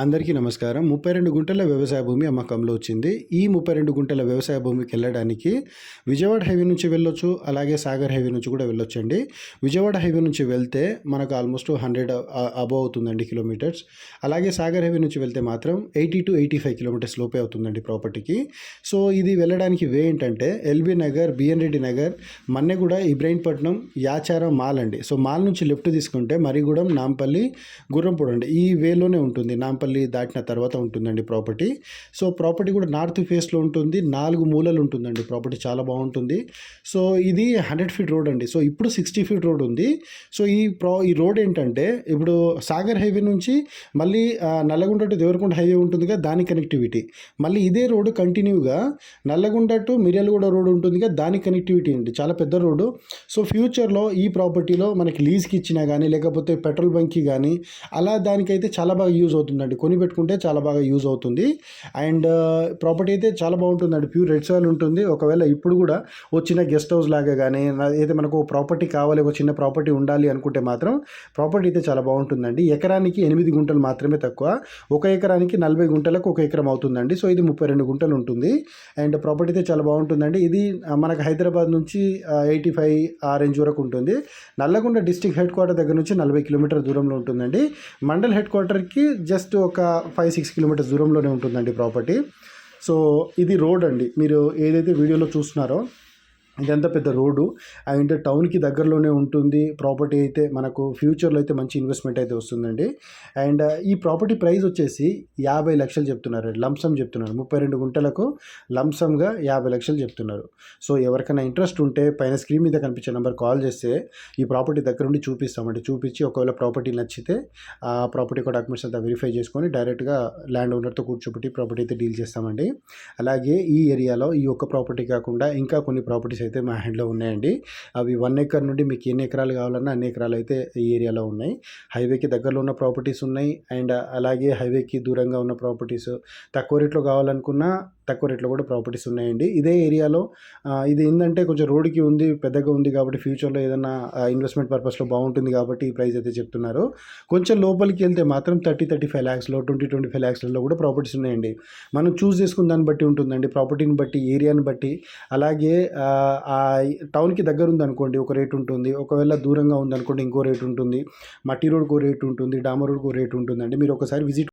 అందరికీ నమస్కారం. ముప్పై రెండు గుంటల వ్యవసాయ భూమి అమ్మకంలో వచ్చింది. ఈ ముప్పై రెండు గుంటల వ్యవసాయ భూమికి వెళ్ళడానికి విజయవాడ హైవే నుంచి వెళ్ళొచ్చు అలాగే సాగర్ హైవే నుంచి కూడా వెళ్ళొచ్చండి. విజయవాడ హైవే నుంచి వెళ్తే మనకు ఆల్మోస్ట్ హండ్రెడ్ అబవ్ అవుతుందండి కిలోమీటర్స్. అలాగే సాగర్ హైవే నుంచి వెళ్తే మాత్రం eighty to eighty five kilometres లోపే అవుతుందండి ప్రాపర్టీకి. సో ఇది వెళ్ళడానికి వే ఏంటంటే ఎల్బీ నగర్ బిఎన్ రెడ్డి నగర్ మన్నెగూడ ఇబ్రాహీంపట్నం యాచారం మాల్ అండి. సో మాల్ నుంచి లెఫ్ట్ తీసుకుంటే మరిగూడెం నాంపల్లి గుర్రంపూడి అండి ఈ వేలోనే ఉంటుంది. నాంపల్లి దాటిన తర్వాత ఉంటుందండి ప్రాపర్టీ. సో ప్రాపర్టీ కూడా నార్త్ ఫేస్లో ఉంటుంది. నాలుగు మూలలు ఉంటుందండి ప్రాపర్టీ. చాలా బాగుంటుంది. సో ఇది హండ్రెడ్ ఫీట్ రోడ్ అండి. సో ఇప్పుడు సిక్స్టీ ఫీట్ రోడ్ ఉంది. సో ఈ ప్రా ఈ రోడ్ ఏంటంటే ఇప్పుడు సాగర్ హైవే నుంచి మళ్ళీ నల్లగొండ టు దేవరకొండ హైవే ఉంటుందిగా దాని కనెక్టివిటీ. మళ్ళీ ఇదే రోడ్డు కంటిన్యూగా నల్లగొండ టు మిర్యాలగూడ రోడ్ ఉంటుందిగా దాని కనెక్టివిటీ అండి. చాలా పెద్ద రోడ్డు. సో ఫ్యూచర్లో ఈ ప్రాపర్టీలో మనకి లీజ్కి ఇచ్చినా కానీ లేకపోతే పెట్రోల్ బంక్కి కానీ అలా దానికైతే చాలా బాగా యూజ్ అవుతుందండి. కొని పెట్టుకుంటే చాలా బాగా యూజ్ అవుతుంది. అండ్ ప్రాపర్టీ అయితే చాలా బాగుంటుందండి. ప్యూర్ రెడ్ సాయిల్ ఉంటుంది. ఒకవేళ ఇప్పుడు కూడా ఓ చిన్న గెస్ట్ హౌస్ లాగా కానీ అయితే మనకు ప్రాపర్టీ కావాలి ఒక చిన్న ప్రాపర్టీ ఉండాలి అనుకుంటే మాత్రం ప్రాపర్టీ అయితే చాలా బాగుంటుందండి. ఎకరానికి ఎనిమిది గుంటలు మాత్రమే తక్కువ. ఒక ఎకరానికి నలభై గుంటలకు ఒక ఎకరం అవుతుందండి. సో ఇది ముప్పై రెండు గుంటలు ఉంటుంది. అండ్ ప్రాపర్టీ అయితే చాలా బాగుంటుందండి. ఇది మనకు హైదరాబాద్ నుంచి ఎయిటీ ఫైవ్ ఆ రేంజ్ వరకు ఉంటుంది. నల్లగొండ డిస్టిక్ హెడ్ క్వార్టర్ దగ్గర నుంచి నలభై కిలోమీటర్ దూరంలో ఉంటుందండి. మండల్ హెడ్ క్వార్టర్కి జస్ట్ ఒక ఫైవ్ సిక్స్ కిలోమీటర్స్ దూరంలోనే ఉంటుందండి ప్రాపర్టీ సో ఇది రోడ్ అండి. మీరు ఏదైతే వీడియోలో చూస్తున్నారో ఇదంతా పెద్ద రోడ్డు. అండ్ టౌన్కి దగ్గరలోనే ఉంటుంది. ప్రాపర్టీ అయితే మనకు ఫ్యూచర్లో అయితే మంచి ఇన్వెస్ట్మెంట్ అయితే వస్తుందండి. అండ్ ఈ ప్రాపర్టీ ప్రైస్ వచ్చేసి యాభై లక్షలు చెప్తున్నారు. లంసమ్ చెప్తున్నారు. ముప్పై రెండు గుంటలకు లంసమ్గా యాభై లక్షలు చెప్తున్నారు. సో ఎవరికైనా ఇంట్రెస్ట్ ఉంటే పైన స్క్రీన్ మీద కనిపించే నెంబర్ కాల్ చేస్తే ఈ ప్రాపర్టీ దగ్గర ఉండి చూపిస్తామండి. చూపించి ఒకవేళ ప్రాపర్టీ నచ్చితే ఆ ప్రాపర్టీ కూడా డాక్యుమెంట్స్ అంతా వెరిఫై చేసుకొని డైరెక్ట్గా ల్యాండ్ ఓనర్తో కూర్చోబెట్టి ప్రాపర్టీ అయితే డీల్ చేస్తామండి. అలాగే ఈ ఏరియాలో ఈ ఒక్క ప్రాపర్టీ కాకుండా ఇంకా కొన్ని ప్రాపర్టీస్ అయితే మా హ్యాండ్లో ఉన్నాయండి. అవి వన్ ఎకర్ నుండి మీకు ఎన్ని ఎకరాలు కావాలన్నా అన్ని ఎకరాలు అయితే ఈ ఏరియాలో ఉన్నాయి. హైవేకి దగ్గరలో ఉన్న ప్రాపర్టీస్ ఉన్నాయి. అండ్ అలాగే హైవేకి దూరంగా ఉన్న ప్రాపర్టీస్ తక్కువ రేట్లో కావాలనుకున్నా తక్కువ రేట్లో కూడా ప్రాపర్టీస్ ఉన్నాయండి. ఇదే ఏరియాలో ఇది ఏంటంటే కొంచెం రోడ్డుకి ఉంది పెద్దగా ఉంది కాబట్టి ఫ్యూచర్లో ఏదైనా ఇన్వెస్ట్మెంట్ పర్పస్లో బాగుంటుంది కాబట్టి ఈ ప్రైస్ అయితే చెప్తున్నారు. కొంచెం లోపలికి వెళ్తే మాత్రం థర్టీ థర్టీ ఫైవ్ ల్యాక్స్లో ట్వంటీ ట్వంటీ ఫైవ్ ల్యాక్స్లలో కూడా ప్రాపర్టీస్ ఉన్నాయండి. మనం చూస్ చేసుకున్న దాన్ని బట్టి ఉంటుందండి. ప్రాపర్టీని బట్టి ఏరియాని బట్టి. అలాగే ఆ, టౌన్కి దగ్గర ఉందనుకోండి ఒక రేట్ ఉంటుంది. ఒకవేళ దూరంగా ఉందనుకోండి ఇంకో రేట్ ఉంటుంది. మట్టి రోడ్కు రేట్ ఉంటుంది డామర్ రోడ్కి రేట్ ఉంటుందండి. మీరు ఒకసారి విజిట్